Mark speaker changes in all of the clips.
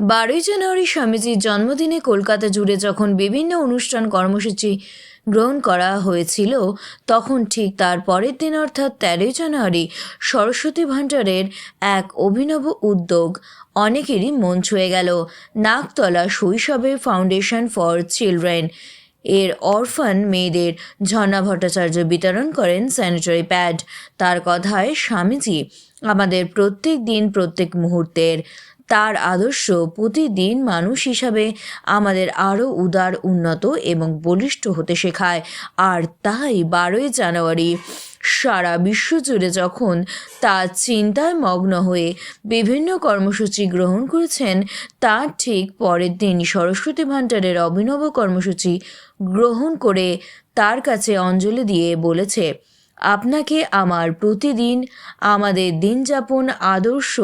Speaker 1: বারোই জানুয়ারি স্বামীজির জন্মদিনে কলকাতা জুড়ে যখন বিভিন্ন অনুষ্ঠান কর্মসূচি গ্রহণ করা হয়েছিল, তখন ঠিক তার পরের দিন অর্থাৎ তেরোই জানুয়ারি সরস্বতী ভাণ্ডারের এক অভিনব উদ্যোগ অনেকেরই মন ছুঁয়ে গেল। নাকতলা শৈশবে ফাউন্ডেশন ফর চিলড্রেন এর অরফান মেয়েদের ঝর্ণা ভট্টাচার্য বিতরণ করেন স্যানিটারি প্যাড। তার কথায়, স্বামীজি, আমাদের প্রত্যেক দিন, প্রত্যেক মুহূর্তের তার আদর্শ প্রতিদিন মানুষ হিসাবে আমাদের আরও উদার, উন্নত এবং বলিষ্ঠ হতে শেখায়। আর তাই বারোই জানুয়ারি সারা বিশ্বজুড়ে যখন তার চিন্তায় মগ্ন হয়ে বিভিন্ন কর্মসূচি গ্রহণ করেছেন, তার ঠিক পরের দিন সরস্বতী ভাণ্ডারের অভিনব কর্মসূচি গ্রহণ করে তার কাছে অঞ্জলি দিয়ে বলেছে, আপনাকে আমার প্রতিদিন আমাদের দিনযাপন, আদর্শ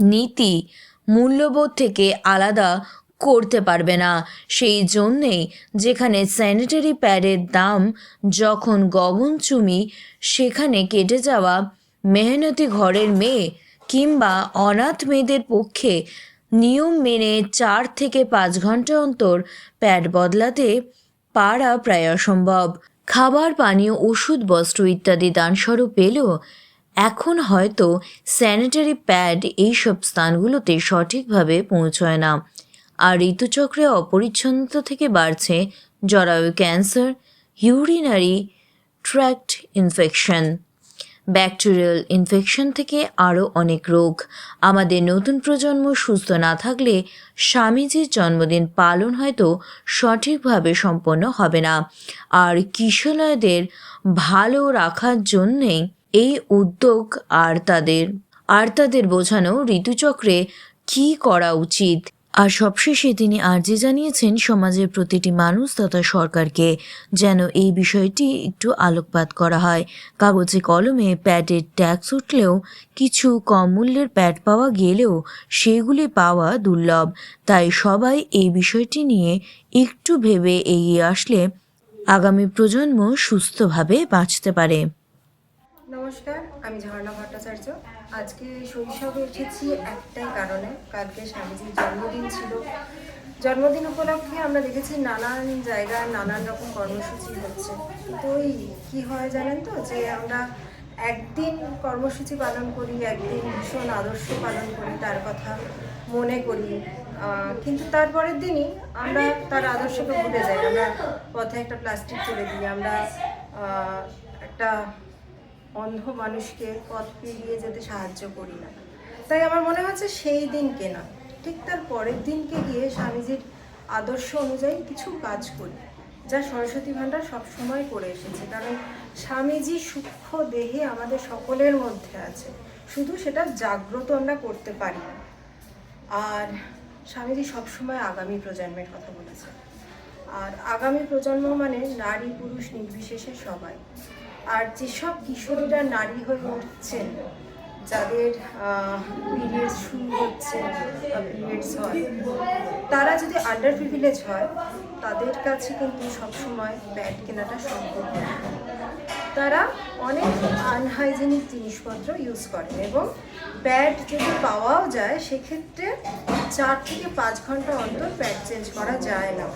Speaker 1: নীতি মূল্যবোধ থেকে আলাদা করতে পারবে না। সেই জন্যেই যেখানে স্যানিটারি প্যাডের দাম যখন গগনচুমি সেখানে কেটে যাওয়া মেহনতি ঘরের মেয়ে কিংবা অনাথ মেয়েদের পক্ষে নিয়ম মেনে চার থেকে পাঁচ ঘণ্টা অন্তর প্যাড বদলাতে পারা প্রায় অসম্ভব। খাবার, পানীয়, ওষুধ, বস্ত্র ইত্যাদি দানস্বরূপ পেলেও এখন হয়তো স্যানিটারি প্যাড এইসব স্থানগুলোতে সঠিকভাবে পৌঁছয় না। আর ঋতুচক্রে অপরিচ্ছন্নতা থেকে বাড়ছে জরায়ু cancer urinary tract infection bacterial infection থেকে আরও অনেক রোগ। আমাদের নতুন প্রজন্ম সুস্থ না থাকলে স্বামীজির জন্মদিন পালন হয়তো সঠিকভাবে সম্পন্ন হবে না। আর কিশোরদের ভালো রাখার জন্যেই এই উদ্যোগ আর তাদের আর তাদের বোঝানো ঋতুচক্রে কী করা উচিত। আর সবশেষে তিনি আর্জি জানিয়েছেন, সমাজের প্রতিটি মানুষ তথা সরকারকে যেন এই বিষয়টি একটু আলোকপাত করা হয়। কাগজে কলমে প্যাডের ট্যাক্স উঠলেও, কিছু কম মূল্যের প্যাড পাওয়া গেলেও সেগুলি পাওয়া দুর্লভ। তাই সবাই এই বিষয়টি নিয়ে একটু ভেবে এগিয়ে আসলে আগামী প্রজন্ম সুস্থভাবে বাঁচতে পারে।
Speaker 2: নমস্কার, আমি ঝর্ণা ভট্টাচার্য। আজকে শৈশবে এসেছি একটাই কারণে, কালকে স্বামীজির জন্মদিন ছিল। জন্মদিন উপলক্ষে আমরা দেখেছি নানান জায়গায় নানান রকম কর্মসূচি হচ্ছে। কিন্তু ওই কী হয় জানেন তো? যে আমরা একদিন কর্মসূচি পালন করি, একদিন ভীষণ আদর্শ পালন করি, তার কথা মনে করি। কিন্তু তারপরের দিনই আমরা তার আদর্শকে ভুলে যাই। আমরা পথে একটা প্লাস্টিক ফেলে দিই, আমরা একটা অন্ধ মানুষকে পথ পেরিয়ে যেতে সাহায্য করি না। তাই আমার মনে হচ্ছে সেই দিনকে না, ঠিক তার পরের দিনকে গিয়ে স্বামীজির আদর্শ অনুযায়ী কিছু কাজ করি, যা সরস্বতী ভাণ্ডার সবসময় করে এসেছে। কারণ স্বামীজি সূক্ষ্ম দেহে আমাদের সকলের মধ্যে আছে, শুধু সেটা জাগ্রত আমরা করতে পারি না। আর স্বামীজি সবসময় আগামী প্রজন্মের কথা বলেছে আর আগামী প্রজন্ম মানে নারী পুরুষ নির্বিশেষে সবাই। আর যেসব কিশোরীরা নারী হয়ে উঠছেন যাদের পিরিয়ডস শুরু হচ্ছে পিরিয়ডস হয়, তারা যদি আন্ডার প্রিভিলেজ হয়, তাদের কাছে কিন্তু সবসময় প্যাড কেনাটা সম্ভব না তারা অনেক আনহাইজেনিক জিনিসপত্র ইউজ করেন এবং প্যাড যদি পাওয়াও যায়, সেক্ষেত্রে চার থেকে পাঁচ ঘণ্টা অন্তর প্যাড চেঞ্জ করা যায় না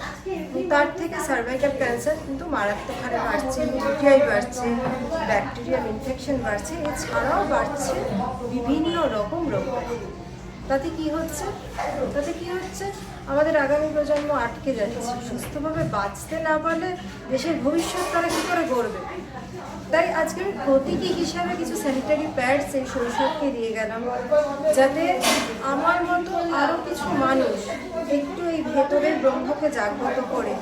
Speaker 2: তার থেকে সার্ভাইকাল ক্যান্সার কিন্তু মারাত্মক হারে বাড়ছে ইউটিআই বাড়ছে ব্যাকটেরিয়াল ইনফেকশন বাড়ছে, এছাড়াও বাড়ছে বিভিন্ন রকম রোগ। তাতে কি হচ্ছে? তাতে কি হচ্ছে? আমাদের আগামী প্রজন্ম আটকে যাচ্ছে। সুস্থভাবে বাঁচতে না পারলে দেশের ভবিষ্যৎ তারা কী করে গড়বে? তাই আজকে আমি প্রতীকী হিসাবে কিছু স্যানিটারি প্যাডস এই শৈশবকে দিয়ে গেলাম। যাতে আমার মতো আরও কিছু মানুষ একটু এই ভেতরের ব্রহ্মকে জাগ্রত করে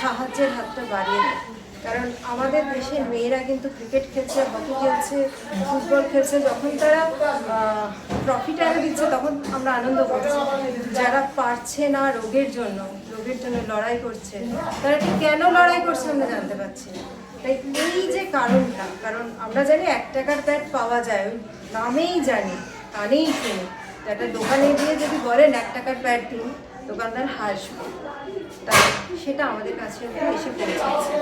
Speaker 2: সাহায্যের হাতটা বাড়িয়ে দেয়। কারণ আমাদের দেশের মেয়েরা কিন্তু ক্রিকেট খেলছে হকি খেলছে ফুটবল খেলছে। যখন তারা ট্রফি টাইমে দিচ্ছে, তখন আমরা আনন্দ করছি। যারা পারছে না রোগের জন্য রোগের জন্য লড়াই করছে, তারা ঠিক কেন লড়াই করছে আমরা জানতে পারছি তাই এই যে কারণটা, কারণ আমরা জানি এক টাকার প্যাড পাওয়া যায়, ওই নামেই জানি, কানেই শুনি। একটা দোকানে গিয়ে যদি বলেন, এক টাকার প্যাড দিন, দোকানদার হাসবে। তাই সেটা আমাদের কাছে এসে পৌঁছেছে।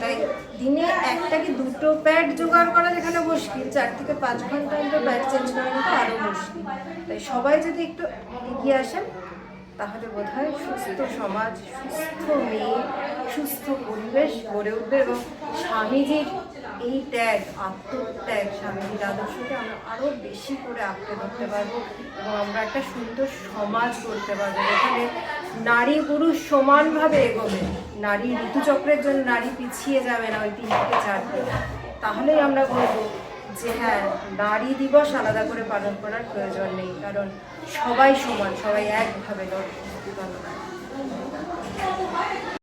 Speaker 2: তাই দিনে একটা কি দুটো প্যাড জোগাড় করা যেখানে মুশকিল চার থেকে পাঁচ ঘণ্টা প্যাড চেঞ্জ করা কিন্তু আরও মুশকিল তাই সবাই যদি একটু এগিয়ে আসেন তাহলে বোধহয় সুস্থ সমাজ, সুস্থ মেয়ে, সুস্থ পরিবেশ গড়ে উঠবে এবং স্বামীজির এই ত্যাগ, আত্মত্যাগ স্বামীজির আদর্শকে আমরা আরও বেশি করে আঁকড়ে ধরতে পারব এবং আমরা একটা সুন্দর সমাজ করতে পারব। যেখানে নারী পুরুষ সমানভাবে এগোবে। নারী ঋতুচক্রের জন্য নারী পিছিয়ে যাবে না ওই তিন থেকে চার তাহলেই আমরা বলব যে হ্যাঁ নারী দিবস আলাদা করে পালন করার প্রয়োজন নেই, কারণ সবাই সমান, সবাই একভাবে ধন্যবাদ